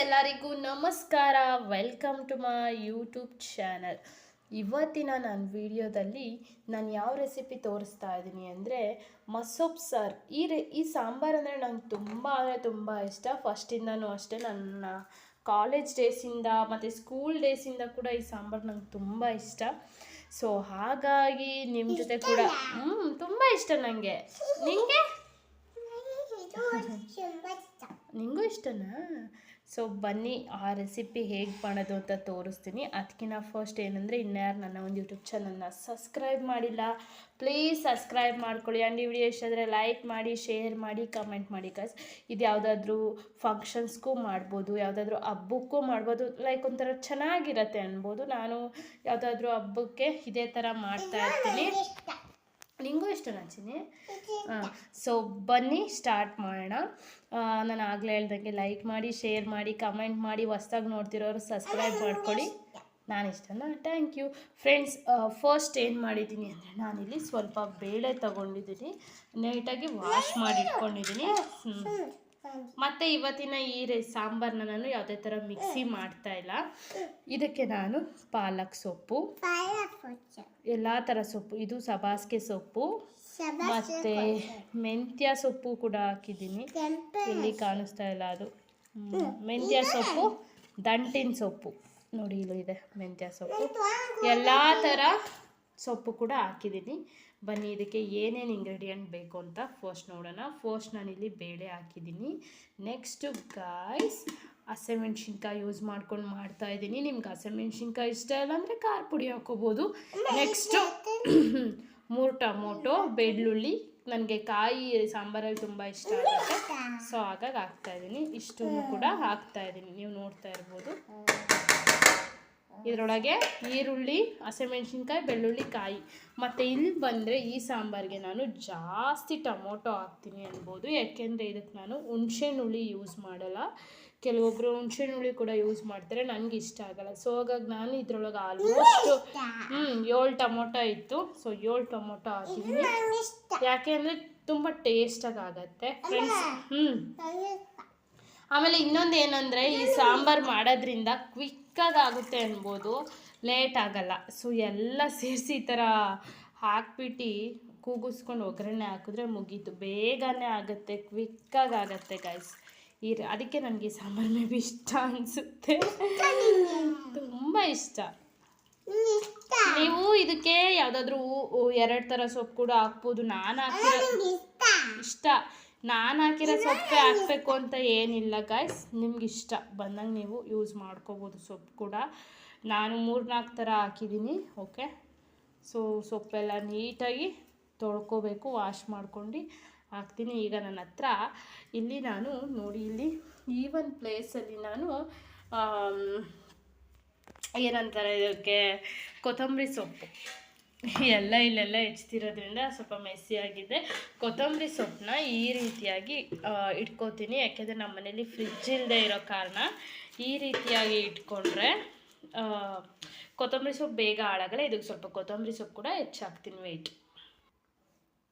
ಎಲ್ಲರಿಗೂ ನಮಸ್ಕಾರ. Welcome to my YouTube channel ಇವತ್ತಿನ ನನ್ನ ವಿಡಿಯೋದಲ್ಲಿ ನಾನು ಯಾವ ರೆಸಿಪಿ ತೋರಿಸ್ತಾ ಇದ್ದೀನಿ ಅಂದರೆ ಮಸೊಪ್ ಸಾರ್. ಈ ರೆ ಈ ಸಾಂಬಾರು ಅಂದರೆ ನಂಗೆ ತುಂಬ ಅಂದರೆ ತುಂಬ ಇಷ್ಟ. ಫಸ್ಟಿಂದನೂ ಅಷ್ಟೇ ನನ್ನ ಕಾಲೇಜ್ ಡೇಸಿಂದ ಮತ್ತು ಸ್ಕೂಲ್ ಡೇಸಿಂದ ಕೂಡ ಈ ಸಾಂಬಾರು ನಂಗೆ ತುಂಬ ಇಷ್ಟ. ಸೊ ಹಾಗಾಗಿ ನಿಮ್ಮ ಜೊತೆ ಕೂಡ ಹ್ಞೂ ತುಂಬ ಇಷ್ಟ ನನಗೆ ನಿಮಗೆ ನಿಂಗೂ ಇಷ್ಟನಾ? ಸೊ ಬನ್ನಿ, ಆ ರೆಸಿಪಿ ಹೇಗೆ ಮಾಡೋದು ಅಂತ ತೋರಿಸ್ತೀನಿ. ಅದಕ್ಕಿಂತ ಫಸ್ಟ್ ಏನಂದರೆ, ಇನ್ಯಾರು ನನ್ನ ಒಂದು ಯೂಟ್ಯೂಬ್ ಚಾನಲ್ನ ಸಬ್ಸ್ಕ್ರೈಬ್ ಮಾಡಿಲ್ಲ ಪ್ಲೀಸ್ ಸಬ್ಸ್ಕ್ರೈಬ್ ಮಾಡ್ಕೊಳ್ಳಿ. ಆ್ಯಂಡ್ ಈ ವಿಡಿಯೋ ಇಷ್ಟಾದರೆ ಲೈಕ್ ಮಾಡಿ ಶೇರ್ ಮಾಡಿ ಕಮೆಂಟ್ ಮಾಡಿ ಕಸ್ ಇದು ಯಾವುದಾದ್ರೂ ಫಂಕ್ಷನ್ಸ್ಗೂ ಮಾಡ್ಬೋದು, ಯಾವುದಾದ್ರೂ ಹಬ್ಬಕ್ಕೂ ಮಾಡ್ಬೋದು. ಲೈಕ್ ಒಂಥರ ಚೆನ್ನಾಗಿರತ್ತೆ ಅನ್ಬೋದು. ನಾನು ಯಾವುದಾದ್ರೂ ಹಬ್ಬಕ್ಕೆ ಇದೇ ಥರ ಮಾಡ್ತಾ ಇರ್ತೀನಿ. ನಿಂಗೂ ಇಷ್ಟ ಚಿನಿ ಹಾಂ ಸೊ ಬನ್ನಿ ಸ್ಟಾರ್ಟ್ ಮಾಡೋಣ. ನಾನು ಆಗಲೇ ಹೇಳ್ದಂಗೆ ಲೈಕ್ ಮಾಡಿ ಶೇರ್ ಮಾಡಿ ಕಮೆಂಟ್ ಮಾಡಿ ಹೊಸ್ದಾಗಿ ನೋಡ್ತಿರೋರು ಸಬ್ಸ್ಕ್ರೈಬ್ ಮಾಡ್ಕೊಳ್ಳಿ ನಾನು ಇಷ್ಟನಾ ಥ್ಯಾಂಕ್ ಯು ಫ್ರೆಂಡ್ಸ್ ಫಸ್ಟ್ ಏನು ಮಾಡಿದ್ದೀನಿ ಅಂದರೆ ನಾನಿಲ್ಲಿ ಸ್ವಲ್ಪ ಬೇಳೆ ತಗೊಂಡಿದ್ದೀನಿ. ನೀಟಾಗಿ ವಾಶ್ ಮಾಡಿ ಇಟ್ಕೊಂಡಿದ್ದೀನಿ. ಹ್ಞೂ ಮತ್ತು ಇವತ್ತಿನ ಈ ರೇ ಸಾಂಬಾರನ್ನ ನಾನು ಯಾವುದೇ ಥರ ಮಿಕ್ಸಿ ಮಾಡ್ತಾ ಇಲ್ಲ. ಇದಕ್ಕೆ ನಾನು ಪಾಲಕ್ ಸೊಪ್ಪು. ಎಲ್ಲ ಥರ ಸೊಪ್ಪು. ಇದು ಸಬಾಸ್ಗೆ ಸೊಪ್ಪು. ಮತ್ತು ಮೆಂತ್ಯ ಸೊಪ್ಪು ಕೂಡ ಹಾಕಿದ್ದೀನಿ. ಇಲ್ಲಿ ಕಾಣಿಸ್ತಾ ಇಲ್ಲ ಅದು. ಮೆಂತ್ಯ ಸೊಪ್ಪು ದಂಟಿನ ಸೊಪ್ಪು. ನೋಡಿ ಇಲ್ಲೂ ಇದೆ ಮೆಂತ್ಯ ಸೊಪ್ಪು. ಎಲ್ಲ ಥರ ಸೊಪ್ಪು ಕೂಡ ಹಾಕಿದ್ದೀನಿ. ಬನ್ನಿ, ಇದಕ್ಕೆ ಏನೇನು ಇಂಗ್ರೀಡಿಯೆಂಟ್ ಬೇಕು ಅಂತ ಫಸ್ಟ್ ನೋಡೋಣ. ಫಸ್ಟ್ ನಾನಿಲ್ಲಿ ಬೇಳೆ ಹಾಕಿದ್ದೀನಿ. ನೆಕ್ಸ್ಟು ಗಾಯ್ಸ್ ಹಸಿಮೆಣ್ಸಿನ್ಕಾಯಿ ಯೂಸ್ ಮಾಡ್ಕೊಂಡು ಮಾಡ್ತಾ ಇದ್ದೀನಿ. ನಿಮ್ಗೆ ಹಸಿಮೆಣ್ಸಿನ್ಕಾಯಿ ಇಷ್ಟ ಇಲ್ಲ ಅಂದರೆ ಖಾರ ಪುಡಿ ಹಾಕೋಬೋದು. ನೆಕ್ಸ್ಟು ಮೂರು ಟೊಮೊಟೊ, ಬೆಳ್ಳುಳ್ಳಿ. ನನಗೆ ಕಾಯಿ ಸಾಂಬಾರಲ್ಲಿ ತುಂಬ ಇಷ್ಟ ಆಗುತ್ತೆ. ಸೊ ಹಾಗಾಗಿ ಹಾಕ್ತಾ ಇದ್ದೀನಿ. ಇಷ್ಟನ್ನು ಕೂಡ ಹಾಕ್ತಾ ಇದ್ದೀನಿ. ನೀವು ನೋಡ್ತಾ ಇರ್ಬೋದು. ಇದರೊಳಗೆ ಈರುಳ್ಳಿ ಹಸಿಮೆಣ್ಸಿನ್ಕಾಯಿ ಬೆಳ್ಳುಳ್ಳಿ ಕಾಯಿ. ಮತ್ತು ಇಲ್ಲಿ ಬಂದರೆ ಈ ಸಾಂಬಾರಿಗೆ ನಾನು ಜಾಸ್ತಿ ಟೊಮೊಟೊ ಹಾಕ್ತೀನಿ ಅನ್ಬೋದು. ಯಾಕೆಂದರೆ ಇದಕ್ಕೆ ನಾನು ಹುಣಸೆಹುಳಿ ಯೂಸ್ ಮಾಡಲ್ಲ. ಕೆಲವೊಬ್ಬರು ಹುಣಸೆಹುಳಿ ಕೂಡ ಯೂಸ್ ಮಾಡ್ತಾರೆ. ನನಗೆ ಇಷ್ಟ ಆಗಲ್ಲ. ಸೊ ಹಾಗಾಗಿ ನಾನು ಇದ್ರೊಳಗೆ ಆಲ್ಮೋಸ್ಟ್ ಹ್ಞೂ ಏಳು ಟೊಮೊಟೊ ಇತ್ತು. ಸೊ ಏಳು ಟೊಮೊಟೊ ಹಾಕಿದ್ದೀನಿ. ಯಾಕೆ ಅಂದರೆ ತುಂಬ ಟೇಸ್ಟಾಗಿ ಆಗತ್ತೆ. ಫ್ರೆಂಡ್ಸ್ ಹ್ಞೂ ಆಮೇಲೆ ಇನ್ನೊಂದು ಏನಂದರೆ ಈ ಸಾಂಬಾರು ಮಾಡೋದ್ರಿಂದ ಕ್ವಿಕ್ಕಾಗಿ ಆಗುತ್ತೆ ಅನ್ಬೋದು. ಲೇಟ್ ಆಗಲ್ಲ. ಸೊ ಎಲ್ಲ ಸೇರಿಸಿ ಈ ಥರ ಹಾಕ್ಬಿಟ್ಟು ಕೂಗಿಸ್ಕೊಂಡು ಒಗ್ಗರಣೆ ಹಾಕಿದ್ರೆ ಮುಗೀತು. ಬೇಗನೆ ಆಗುತ್ತೆ. ಕ್ವಿಕ್ಕಾಗಿ ಆಗುತ್ತೆ ಗೈಸ್ ಈ ಅದಕ್ಕೆ ನನಗೆ ಈ ಸಾಂಬಾರು ಮೇ ಬಿ ಇಷ್ಟ ಅನಿಸುತ್ತೆ. ತುಂಬ ಇಷ್ಟ. ನೀವು ಇದಕ್ಕೆ ಯಾವುದಾದ್ರೂ ಎರಡು ಥರ ಸೊಪ್ಪು ಕೂಡ ಹಾಕ್ಬೋದು. ನಾನು ಹಾಕಿ ಇಷ್ಟ. ನಾನು ಹಾಕಿರೋ ಸೊಪ್ಪು ಹಾಕಬೇಕು ಅಂತ ಏನಿಲ್ಲ ಗಾಯ್ಸ್ ನಿಮ್ಗೆ ಇಷ್ಟ ಬಂದಂಗೆ ನೀವು ಯೂಸ್ ಮಾಡ್ಕೋಬೋದು ಸೊಪ್ಪು ಕೂಡ. ನಾನು ಮೂರು ನಾಲ್ಕು ಥರ ಹಾಕಿದ್ದೀನಿ ಓಕೆ ಸೊ ಸೊಪ್ಪೆಲ್ಲ ನೀಟಾಗಿ ತೊಳ್ಕೊಬೇಕು ವಾಶ್ ಮಾಡ್ಕೊಂಡು ಹಾಕ್ತೀನಿ. ಈಗ ನನ್ನ ಹತ್ರ ಇಲ್ಲಿ ನಾನು ನೋಡಿ ಇಲ್ಲಿ ಈ ಒಂದು ಪ್ಲೇಸಲ್ಲಿ ನಾನು ಏನಂತಾರೆ ಇದಕ್ಕೆ ಕೊತ್ತಂಬರಿ ಸೊಪ್ಪು. ಎಲ್ಲ ಇಲ್ಲೆಲ್ಲ ಹೆಚ್ತಿರೋದ್ರಿಂದ ಸ್ವಲ್ಪ ಮೆಸ್ಸಿ ಆಗಿದೆ. ಕೊತ್ತಂಬರಿ ಸೊಪ್ಪನ್ನ ಈ ರೀತಿಯಾಗಿ ಇಟ್ಕೋತೀನಿ. ಯಾಕೆಂದರೆ ನಮ್ಮ ಮನೇಲಿ ಫ್ರಿಜ್ ಇಲ್ಲದೆ ಇರೋ ಕಾರಣ. ಈ ರೀತಿಯಾಗಿ ಇಟ್ಕೊಂಡ್ರೆ ಕೊತ್ತಂಬರಿ ಸೊಪ್ಪು ಬೇಗ ಹಾಳಾಗಲ್ಲ. ಇದಕ್ಕೆ ಸ್ವಲ್ಪ ಕೊತ್ತಂಬರಿ ಸೊಪ್ಪು ಕೂಡ ಹೆಚ್ಚಾಕ್ತೀನಿ. ವೆಯ್ಟ್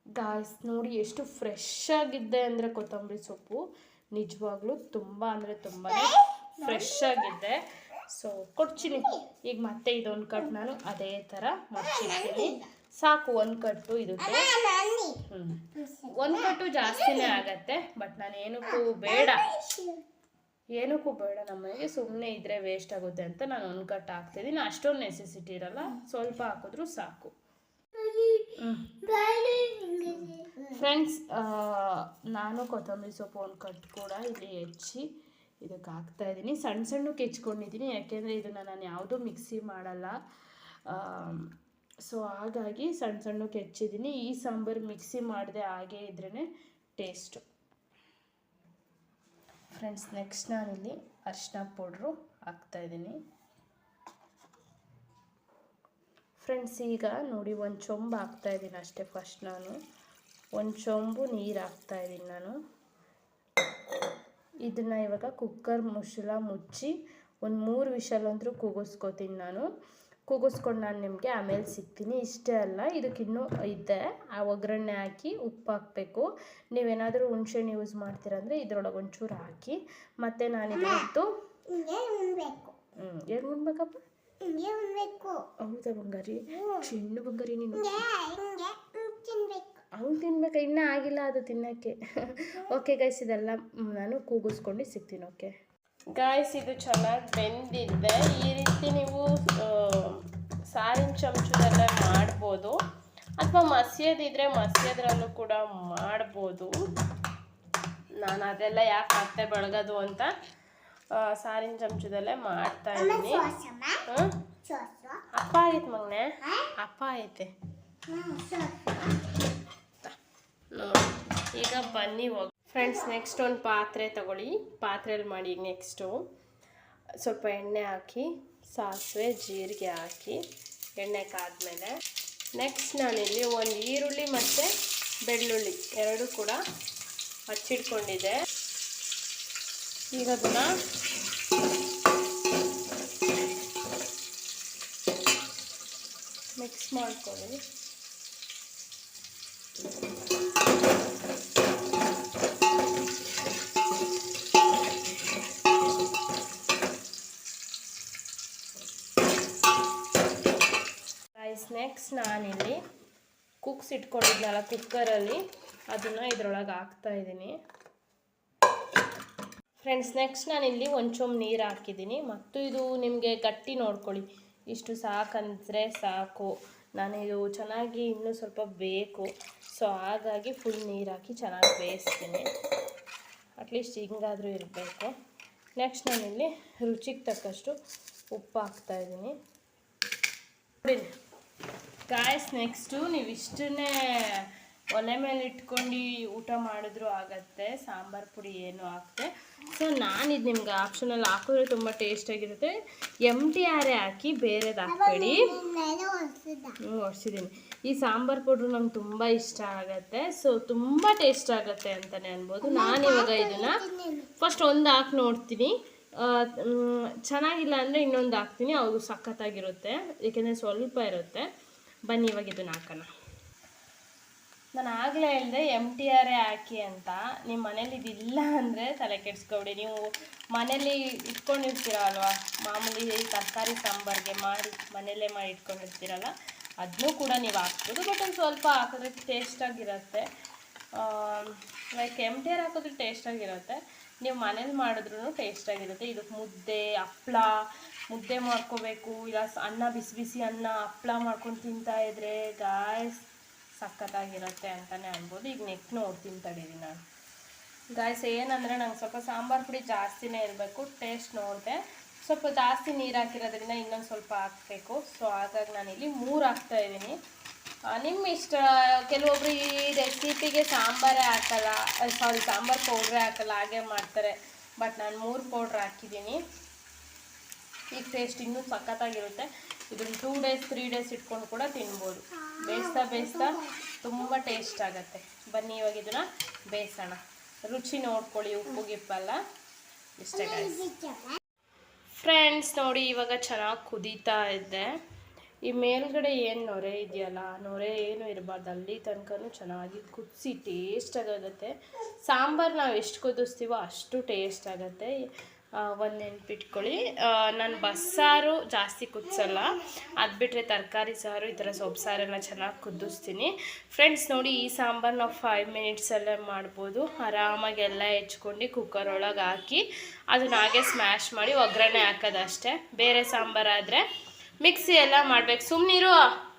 ಗಾಯ್ಸ್ ನೋಡಿ ಎಷ್ಟು ಫ್ರೆಶ್ ಆಗಿದ್ದೆ ಅಂದರೆ ಕೊತ್ತಂಬರಿ ಸೊಪ್ಪು. ನಿಜವಾಗ್ಲೂ ತುಂಬ ಅಂದರೆ ತುಂಬಾ ಫ್ರೆಶ್ ಆಗಿದೆ. ಸೊ ಕೊಡ್ತೀನಿ. ಈಗ ಮತ್ತೆ ಇದೊಂದು ಕಟ್ ನಾನು ಅದೇ ಥರ ಮಡ್ಚಿರ್ತೀನಿ ಸಾಕು ಒಂದು ಕಟ್ಟು ಇದಕ್ಕೆ ಒಂದು ಕಟ್ಟು ಜಾಸ್ತಿನೇ ಆಗತ್ತೆ ಬಟ್ ನಾನು ಏನಕ್ಕೂ ಬೇಡ. ಏನಕ್ಕೂ ಬೇಡ ನಮಗೆ ಸುಮ್ಮನೆ ಇದ್ರೆ ವೇಸ್ಟ್ ಆಗುತ್ತೆ ಅಂತ ನಾನು ಒಂದು ಕಟ್ ಹಾಕ್ತಿದ್ದೀನಿ ಅಷ್ಟೊಂದು ನೆಸೆಸಿಟಿ ಇರಲ್ಲ ಸ್ವಲ್ಪ ಹಾಕಿದ್ರು ಸಾಕು. ಫ್ರೆಂಡ್ಸ್ ನಾನು ಕೊತ್ತಂಬರಿ ಸೊಪ್ಪು ಒಂದು ಕಟ್ ಕೂಡ ಇಲ್ಲಿ ಹೆಚ್ಚಿ ಇದಕ್ಕೆ ಹಾಕ್ತಾ ಇದ್ದೀನಿ ಸಣ್ಣ ಸಣ್ಣಕ್ಕೆ ಹೆಚ್ಕೊಂಡಿದ್ದೀನಿ ಯಾಕೆಂದರೆ ಇದನ್ನು ನಾನು ಯಾವುದೂ ಮಿಕ್ಸಿ ಮಾಡಲ್ಲ. ಸೊ ಹಾಗಾಗಿ ಸಣ್ಣ ಸಣ್ಣಕ್ಕೆ ಹೆಚ್ಚಿದ್ದೀನಿ ಈ ಸಾಂಬಾರು ಮಿಕ್ಸಿ ಮಾಡಿದೆ ಹಾಗೇ ಇದ್ರೇ ಟೇಸ್ಟು. ಫ್ರೆಂಡ್ಸ್, ನೆಕ್ಸ್ಟ್ ನಾನಿಲ್ಲಿ ಅರಿಶಿನ ಪೌಡ್ರು ಹಾಕ್ತಾಯಿದ್ದೀನಿ ಫ್ರೆಂಡ್ಸ್, ಈಗ ನೋಡಿ ಒಂದು ಚೊಂಬು ಹಾಕ್ತಾ ಇದ್ದೀನಿ ಅಷ್ಟೇ ಫಸ್ಟ್ ನಾನು. ಒಂದು ಚೊಂಬು ನೀರು ಹಾಕ್ತಾ ಇದ್ದೀನಿ ನಾನು. ಇದನ್ನು ಇವಾಗ ಕುಕ್ಕರ್ ಮುಚ್ಚಳ ಮುಚ್ಚಿ ಒಂದು ಮೂರು ವಿಷಲ್ ಕೂಗಿಸ್ಕೋತೀನಿ ನಾನು. ಕೂಗಿಸ್ಕೊಂಡು ನಾನು ನಿಮಗೆ ಆಮೇಲೆ ಸಿಗ್ತೀನಿ. ಇಷ್ಟೇ ಅಲ್ಲ ಇದಕ್ಕಿನ್ನೂ ಇದೆ. ಆ ಒಗ್ಗರಣೆ ಹಾಕಿ ಉಪ್ಪು ಹಾಕಬೇಕು. ನೀವೇನಾದರೂ ಹುಣ್ಸೆಣ್ಣು ಯೂಸ್ ಮಾಡ್ತೀರಂದರೆ ಇದ್ರೊಳಗೆ ಒಂಚೂರು ಹಾಕಿ. ಮತ್ತು ನಾನು ಹ್ಞೂ ಏನು ಉಣ್ಬೇಕಪ್ಪ? ಹೌದಾ ಬಂಗಾರಿ? ಚೆಂಡು ಬಂಗಾರಿ ನೀನು. ಹ್ಮ್, ತಿನ್ಬೇಕು ಇನ್ನೂ ಆಗಿಲ್ಲ ಅದು ತಿನ್ನೋಕ್ಕೆ. ಓಕೆ ಗೈಸ್ ಇದೆಲ್ಲ ನಾನು ಕೂಗಿಸ್ಕೊಂಡು ಸಿಗ್ತೀನಿ ಓಕೆ ಗಾಯ್ಸ್ ಇದು ಚೆನ್ನಾಗಿ ಬೆಂದಿದೆ. ಈ ರೀತಿ ನೀವು ಸಾರಿನ ಚಮಚದಲ್ಲೇ ಮಾಡ್ಬೋದು. ಅಥವಾ ಮಸಿಯೋದಿದ್ರೆ ಮಸಿಯೋದ್ರಲ್ಲೂ ಕೂಡ ಮಾಡ್ಬೋದು. ನಾನು ಅದೆಲ್ಲ ಯಾಕೆ ಮತ್ತೆ ಬೆಳಗೋದು ಅಂತ ಸಾರಿನ ಚಮಚದಲ್ಲೇ ಮಾಡ್ತಾ ಇದ್ದೀನಿ. ಅಪ್ಪ ಆಯ್ತು ಮಗನೆ? ಅಪ್ಪ ಐತೆ. ಈಗ ಬನ್ನಿ ಹೋಗಿ ಫ್ರೆಂಡ್ಸ್ ನೆಕ್ಸ್ಟ್ ಒಂದು ಪಾತ್ರೆ ತಗೊಳ್ಳಿ. ಪಾತ್ರೆಯಲ್ಲಿ ಮಾಡಿ ನೆಕ್ಸ್ಟು ಸ್ವಲ್ಪ ಎಣ್ಣೆ ಹಾಕಿ, ಸಾಸಿವೆ, ಜೀರಿಗೆ ಹಾಕಿ, ಎಣ್ಣೆ ಕಾದ್ಮೇಲೆ. ನೆಕ್ಸ್ಟ್ ನಾನಿಲ್ಲಿ ಒಂದು ಈರುಳ್ಳಿ ಮತ್ತು ಬೆಳ್ಳುಳ್ಳಿ ಎರಡು ಕೂಡ ಹಚ್ಚಿಟ್ಕೊಂಡಿದ್ದೆ. ಈಗ ಅದನ್ನು ಮಿಕ್ಸ್ ಮಾಡ್ಕೊಳ್ಳಿ. ನೆಕ್ಸ್ಟ್ ನಾನಿಲ್ಲಿ ಕುಕ್ಸ್ ಇಟ್ಕೊಂಡಿದ್ನಲ್ಲ ಕುಕ್ಕರಲ್ಲಿ, ಅದನ್ನು ಇದ್ರೊಳಗೆ ಹಾಕ್ತಾ ಇದ್ದೀನಿ. ಫ್ರೆಂಡ್ಸ್ ನೆಕ್ಸ್ಟ್ ನಾನಿಲ್ಲಿ ಒಂದು ಚೊಂಬ್ ನೀರು ಹಾಕಿದ್ದೀನಿ. ಮತ್ತು ಇದು ನಿಮಗೆ ಗಟ್ಟಿ ನೋಡ್ಕೊಳ್ಳಿ. ಇಷ್ಟು ಸಾಕಂದರೆ ಸಾಕು. ನಾನಿದು ಚೆನ್ನಾಗಿ ಇನ್ನೂ ಸ್ವಲ್ಪ ಬೇಕು. ಸೊ ಹಾಗಾಗಿ ಫುಲ್ ನೀರು ಹಾಕಿ ಚೆನ್ನಾಗಿ ಬೇಯಿಸ್ತೀನಿ. ಅಟ್ಲೀಸ್ಟ್ ಹಿಂಗಾದರೂ ಇರಬೇಕು. ನೆಕ್ಸ್ಟ್ ನಾನಿಲ್ಲಿ ರುಚಿಗೆ ತಕ್ಕಷ್ಟು ಉಪ್ಪು ಹಾಕ್ತಾ ಇದ್ದೀನಿ. ಗಾಯ್ಸ್ ನೆಕ್ಸ್ಟು ನೀವು ಇಷ್ಟನ್ನೇ ಒಲೆ ಮೇಲೆ ಇಟ್ಕೊಂಡು ಊಟ ಮಾಡಿದ್ರು ಆಗತ್ತೆ ಸಾಂಬಾರು ಪುಡಿ ಏನು ಆಗುತ್ತೆ ಸೊ ನಾನು ಇದು ನಿಮ್ಗೆ ಆಪ್ಷನಲ್ಲಿ ಹಾಕಿದ್ರೆ ತುಂಬ ಟೇಸ್ಟಾಗಿರುತ್ತೆ ಎಂ ಟಿ ಆರೆ ಹಾಕಿ ಬೇರೆದು ಹಾಕ್ಬೇಡಿ. ಹ್ಞೂ ಹೊಡ್ಸಿದ್ದೀನಿ ಈ ಸಾಂಬಾರು ಪೌಡ್ರು ನಂಗೆ ತುಂಬ ಇಷ್ಟ ಆಗುತ್ತೆ. ಸೊ ತುಂಬ ಟೇಸ್ಟ್ ಆಗುತ್ತೆ ಅಂತಲೇ ಅನ್ಬೋದು. ನಾನು ಇವಾಗ ಇದನ್ನು ಫಸ್ಟ್ ಒಂದು ಹಾಕಿ ನೋಡ್ತೀನಿ. ಚೆನ್ನಾಗಿಲ್ಲ ಅಂದರೆ ಇನ್ನೊಂದು ಹಾಕ್ತೀನಿ. ಅವ್ರು ಸಖತ್ತಾಗಿರುತ್ತೆ. ಏಕೆಂದರೆ ಸ್ವಲ್ಪ ಇರುತ್ತೆ. ಬನ್ನಿ, ಇವಾಗ ಇದನ್ನು ಹಾಕೋಣ. ನಾನು ಆಗಲೇ ಹೇಳಿದೆ ಎಂ ಟಿ ಆರೇ ಹಾಕಿ ಅಂತ. ನಿಮ್ಮ ಮನೇಲಿ ಇದಿಲ್ಲ ಅಂದರೆ ತಲೆ ಕೆಡಿಸ್ಕೊಬಿಡಿ. ನೀವು ಮನೇಲಿ ಇಟ್ಕೊಂಡಿರ್ತೀರ ಅಲ್ವಾ ಮಾಮೂಲಿ ತರಕಾರಿ ಸಾಂಬಾರಿಗೆ ಮಾಡಿ ಮನೆಯಲ್ಲೇ ಮಾಡಿ ಇಟ್ಕೊಂಡಿರ್ತೀರಲ್ಲ ಅದನ್ನೂ ಕೂಡ ನೀವು ಹಾಕ್ಬೋದು. ಬಟ್ ಒಂದು ಸ್ವಲ್ಪ ಹಾಕಿದ್ರೆ ಟೇಸ್ಟಾಗಿರುತ್ತೆ ಲೈಕ್ ಎಂ ಟಿ ಆರ್ ಹಾಕಿದ್ರೆ ಟೇಸ್ಟಾಗಿರುತ್ತೆ ನೀವು ಮನೇಲಿ ಮಾಡಿದ್ರೂ ಟೇಸ್ಟಾಗಿರುತ್ತೆ ಇದಕ್ಕೆ ಮುದ್ದೆ, ಹಪ್ಳ ಮುದ್ದೆ ಮಾಡ್ಕೋಬೇಕು, ಇಲ್ಲ ಅನ್ನ ಬಿಸಿ ಬಿಸಿ ಅನ್ನ ಹಪ್ಪಳ ಮಾಡ್ಕೊಂಡು ತಿಂತಾ ಇದ್ರೆ ಗಾಯ್ಸ್ ಸಖತ್ತಾಗಿರುತ್ತೆ ಅಂತಲೇ ಅನ್ಬೋದು. ಈಗ ನೆಕ್ ನೋಡಿ ತಡೀರಿ ನಾನು ಗಾಯ್ಸ್ ಏನಂದರೆ ನಂಗೆ ಸ್ವಲ್ಪ ಸಾಂಬಾರು ಪುಡಿ ಜಾಸ್ತಿನೇ ಇರಬೇಕು ಟೇಸ್ಟ್ ನೋಡಿದೆ. ಸ್ವಲ್ಪ ಜಾಸ್ತಿ ನೀರು ಹಾಕಿರೋದ್ರಿಂದ ಇನ್ನೊಂದು ಸ್ವಲ್ಪ ಹಾಕಬೇಕು. ಸೊ ಹಾಗಾಗಿ ನಾನಿಲ್ಲಿ ಮೂರು ಹಾಕ್ತಾ ಇದ್ದೀನಿ. ನಿಮ್ಮ ಇಷ್ಟ, ಕೆಲವೊಬ್ರು ಈ ರೆಸಿಪಿಗೆ ಸಾಂಬಾರೇ ಹಾಕಲ್ಲ ಸಾರಿ ಸಾಂಬಾರು ಪೌಡ್ರೇ ಹಾಕಲ್ಲ, ಹಾಗೆ ಮಾಡ್ತಾರೆ. ಬಟ್ ನಾನು ಮೂರು ಪೌಡ್ರ್ ಹಾಕಿದ್ದೀನಿ. ಈಗ ಟೇಸ್ಟ್ ಇನ್ನೂ ಸಖತ್ತಾಗಿರುತ್ತೆ. ಇದನ್ನು ಟೂ ಡೇಸ್ ತ್ರೀ ಡೇಸ್ ಇಟ್ಕೊಂಡು ಕೂಡ ತಿನ್ಬೋದು. ಬೇಯಿಸ್ತಾ ಬೇಯಿಸ್ತಾ ತುಂಬ ಟೇಸ್ಟ್ ಆಗುತ್ತೆ. ಬನ್ನಿ, ಇವಾಗ ಇದನ್ನು ಬೇಯಿಸೋಣ. ರುಚಿ ನೋಡ್ಕೊಳ್ಳಿ, ಉಪ್ಪು ಗಿಪ್ಪಲ್ಲ ಇಷ್ಟೇ. ಫ್ರೆಂಡ್ಸ್ ನೋಡಿ ಇವಾಗ ಚೆನ್ನಾಗಿ ಕುದೀತಾ ಇದ್ದೆ ಈ ಮೇಲ್ಗಡೆ ಏನು ನೊರೆ ಇದೆಯಲ್ಲ ನೊರೆ ಏನು ಇರಬಾರ್ದು. ಅಲ್ಲಿ ತನಕನೂ ಚೆನ್ನಾಗಿ ಕುದಿಸಿ ಟೇಸ್ಟ್ ಸಾಂಬಾರು ನಾವು ಎಷ್ಟು ಕುದಿಸ್ತೀವೋ ಅಷ್ಟು ಟೇಸ್ಟ್ ಆಗುತ್ತೆ. ಒಂದು ನೆನ್ಪಿಟ್ಕೊಳ್ಳಿ. ನಾನು ಬಸ್ಸಾರು ಜಾಸ್ತಿ ಕುದಿಸಲ್ಲ. ಅದು ಬಿಟ್ಟರೆ ತರಕಾರಿ ಸಾರು, ಈ ಥರ ಸೊಪ್ಪು ಸಾರೆಲ್ಲ ಚೆನ್ನಾಗಿ ಕುದಿಸ್ತೀನಿ. ಫ್ರೆಂಡ್ಸ್ ನೋಡಿ ಈ ಸಾಂಬಾರು ನಾವು ಫೈವ್ ಮಿನಿಟ್ಸಲ್ಲೇ ಮಾಡ್ಬೋದು. ಆರಾಮಾಗಿ ಎಲ್ಲ ಹೆಚ್ಕೊಂಡು ಕುಕ್ಕರ್ ಒಳಗೆ ಹಾಕಿ ಅದನ್ನ ಹಾಗೆ ಸ್ಮ್ಯಾಶ್ ಮಾಡಿ ಒಗ್ಗರಣೆ ಹಾಕೋದಷ್ಟೇ ಬೇರೆ ಸಾಂಬಾರಾದರೆ ಮಿಕ್ಸಿ ಎಲ್ಲ ಮಾಡಬೇಕು. ಸುಮ್ಮನಿರು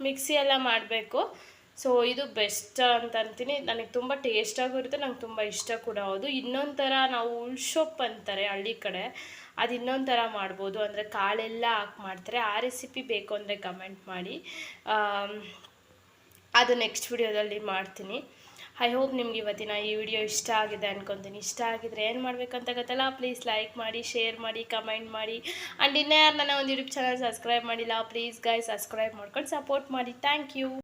ಮಿಕ್ಸಿ ಎಲ್ಲ ಮಾಡಬೇಕು. ಸೊ ಇದು ಬೆಸ್ಟ್ ಅಂತ ಅಂತೀನಿ. ನನಗೆ ತುಂಬ ಟೇಸ್ಟಾಗೂ ಇರುತ್ತೆ, ನಂಗೆ ತುಂಬ ಇಷ್ಟ ಕೂಡ ಹೌದು. ಇನ್ನೊಂದು ಥರ ನಾವು ಉಳ್ಸೊಪ್ಪು ಅಂತಾರೆ ಹಳ್ಳಿ ಕಡೆ, ಅದು ಇನ್ನೊಂದು ಥರ ಮಾಡ್ಬೋದು. ಅಂದರೆ ಕಾಳೆಲ್ಲ ಹಾಕಿ ಮಾಡ್ತಾರೆ. ಆ ರೆಸಿಪಿ ಬೇಕು ಅಂದರೆ ಕಮೆಂಟ್ ಮಾಡಿ. ಅದು ನೆಕ್ಸ್ಟ್ ವಿಡಿಯೋದಲ್ಲಿ ಮಾಡ್ತೀನಿ. ಐ ಹೋಪ್ ನಿಮ್ಗೆ ಇವತ್ತಿನ ಈ ವಿಡಿಯೋ ಇಷ್ಟ ಆಗಿದೆ ಅನ್ಕೊತೀನಿ. ಇಷ್ಟ ಆಗಿದ್ರೆ ಏನು ಮಾಡಬೇಕಂತ ಗೊತ್ತಲ್ಲ? ಪ್ಲೀಸ್ ಲೈಕ್ ಮಾಡಿ ಶೇರ್ ಮಾಡಿ ಕಮೆಂಟ್ ಮಾಡಿ. ಆ್ಯಂಡ್ ಇನ್ನೇ ಯಾರು ನನ್ನ ಒಂದು ಯೂಟ್ಯೂಬ್ ಚಾನಲ್ ಸಬ್ಸ್ಕ್ರೈಬ್ ಮಾಡಿಲ್ಲ ಪ್ಲೀಸ್ ಗಾಯ್ ಸಬ್ಸ್ಕ್ರೈಬ್ ಮಾಡ್ಕೊಂಡು ಸಪೋರ್ಟ್ ಮಾಡಿ. Thank you